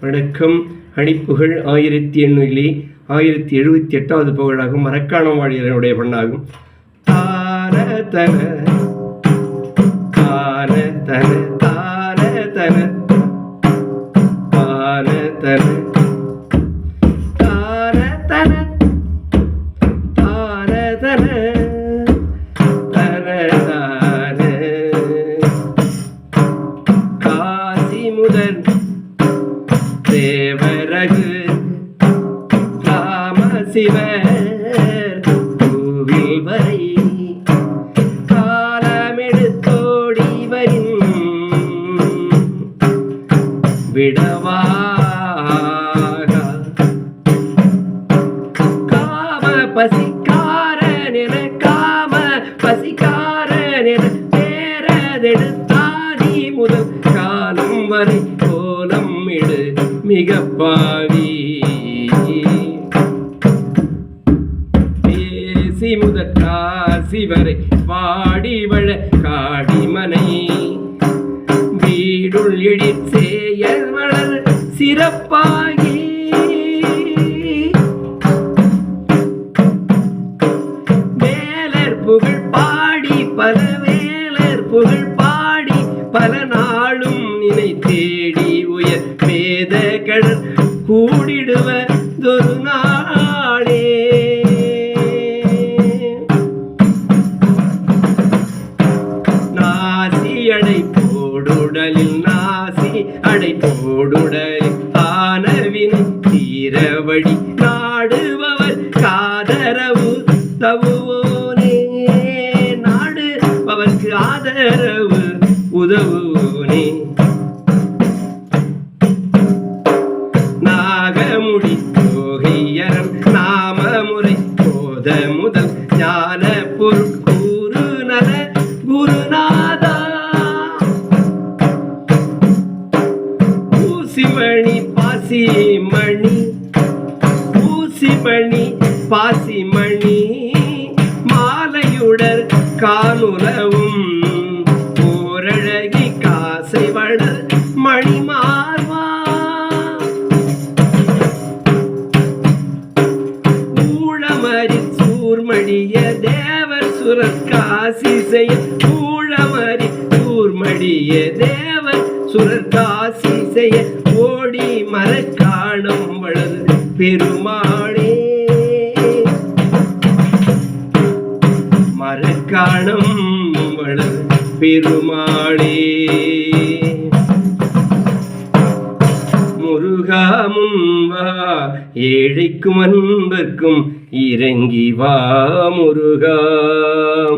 வணக்கம் அணிப்புகழ் ஆயிரத்தி எண்ணூறிலே ஆயிரத்தி எழுபத்தி எட்டாவது புகழாகும். மரக்காணம் வாழியனுடைய பண்ணாகும் தார தன தார தன தார தன அழகு ராம சிவர் கோவில் வரை காலமெடுத்தோடி வரின் விடவாக காம பசிக்காரனென காம பசிக்காரனென தேரதெடுத்தாதி முதல் காலம் வரை கோலம் இடு. மிக பாவி. பேசி முதற் காசி வரை பாடி வழ காடிமனை. வீடுள் எழிற் வளர் சிறப்பாகி. வேலர் புகழ் பாடி பல வேலர் புகழ் பாடி பல நாளும் நினை தேடி உயர் வேத கடல் கூடிடுவதொரு நாளே. நாசி அடை போடுடலில் நாசி அடை போடுடலில் ஆனவினை தீரவழி நாடுபவர் காதரவு தவுவோனே. நாடுபவர்க்கு ஆதரவு உதவு பாசிமணி ஊசிமணி பாசிமணி மாலையுடர் காலுறவும் ஓரழகி காசை வளர் மணிமார்வா. ஊழமரி சூர்மடிய தேவர் சுரர் காசி செய்ய ஊழமரி சூர்மடிய தேவர் சுரர் காசி வளது பெருமாளே. மரக்காணம் வளது பெருமாளே. முருகா முன்வா ஏழைக்கும் அன்பர்க்கும் இறங்கி வா முருகா.